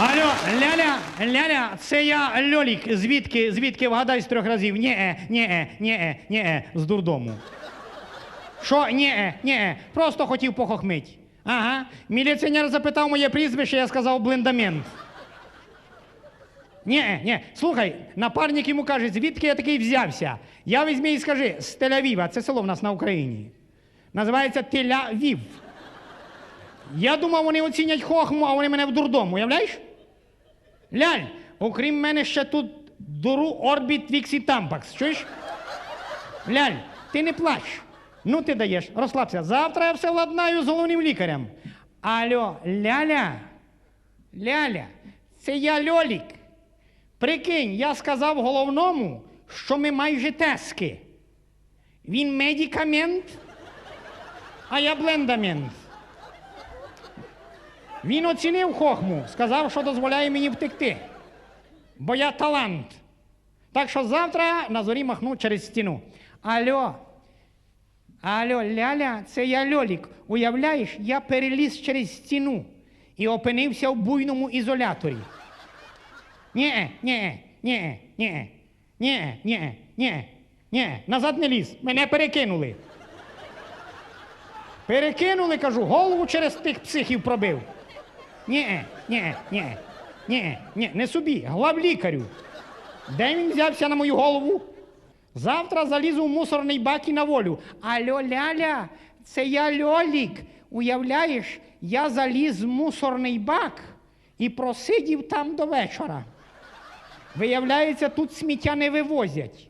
Ляля, ляля, це я Льолік. Звідки, звідки вгадай з трьох разів? Нє-е, нє-е, нє-е, нє-е, з дурдому. Що? Нє-е, нє-е. Просто хотів похохмить. Ага. Міліціонер запитав моє прізвище, я сказав блиндамент. Ні, ні, слухай, напарник йому каже, звідки я такий взявся? Я візьми і скажи, з Тель-Авіва, це село в нас на Україні. Називається Теля-Вів. Я думав, вони оцінять хохму, а вони мене в дурдом, уявляєш? Ляль, окрім мене ще тут дуру Орбіт Віксі Тампакс. Чуєш? Ляль, ти не плач. Ну ти даєш, розслабся. Завтра я все владнаю з головним лікарем. Алло, Ляля, Ляля, це я Льолік. Прикинь, я сказав головному, що ми майже тески. Він медикамент, а я блендамент. Він оцінив хохму, сказав, що дозволяє мені втекти. Бо я талант. Так що завтра на зорі махну через стіну. Алло. Алло, Ляля, це я Льолік. Уявляєш, я переліз через стіну і опинився в буйному ізоляторі. Ні, ні, ні, ні, ні, ні, ні, ні, назад не ліз. Мене перекинули. Перекинули, кажу, голову через тих психів пробив. Ні, ні, ні, ні, ні, не собі, главлікарю. Де він взявся на мою голову? Завтра залізу в мусорний бак і на волю. Алло, ляля, це я Льолік. Уявляєш, я заліз в мусорний бак і просидів там до вечора. Виявляється, тут сміття не вивозять,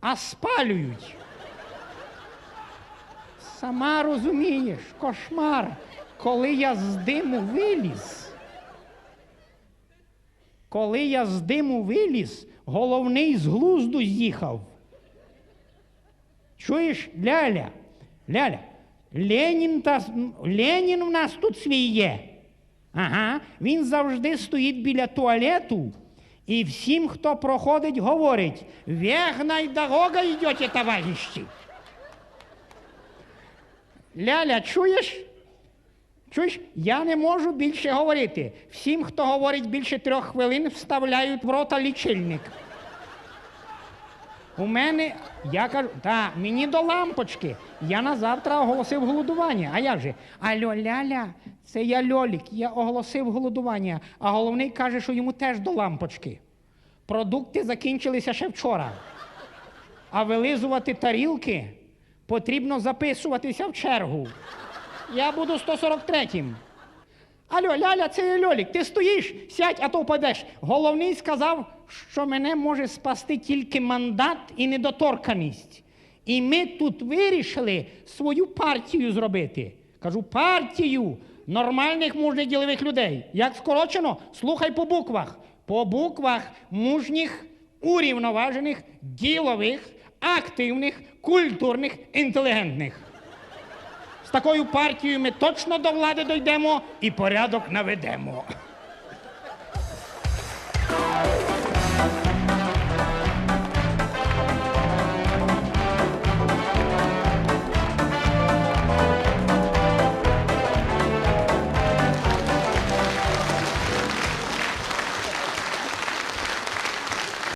а спалюють. Сама розумієш, кошмар, коли я з диму виліз. Коли я з диму виліз, головний з глузду з'їхав. Чуєш, Ляля, Ляля, Ленін, та, Ленін у нас тут свій є. Ага, він завжди стоїть біля туалету і всім, хто проходить, говорить: Вегнай дорога йдете, товариші. Ляля, чуєш? Чуєш, я не можу більше говорити. Всім, хто говорить більше трьох хвилин, вставляють в рота лічильник. У мене, я кажу, та мені до лампочки. Я на завтра оголосив голодування. А як же? Алло, ляля, це я Льолік, я оголосив голодування, а головний каже, що йому теж до лампочки. Продукти закінчилися ще вчора. А вилизувати тарілки потрібно записуватися в чергу. Я буду 143-м. Алло, Ляля, це я Льолік. Ти стоїш, сядь, а то впадеш. Головний сказав, що мене може спасти тільки мандат і недоторканість. І ми тут вирішили свою партію зробити. Кажу, партію нормальних мужніх ділових людей. Як скорочено, слухай по буквах. По буквах мужніх, урівноважених, ділових, активних, культурних, інтелігентних такою партією ми точно до влади дійдемо і порядок наведемо.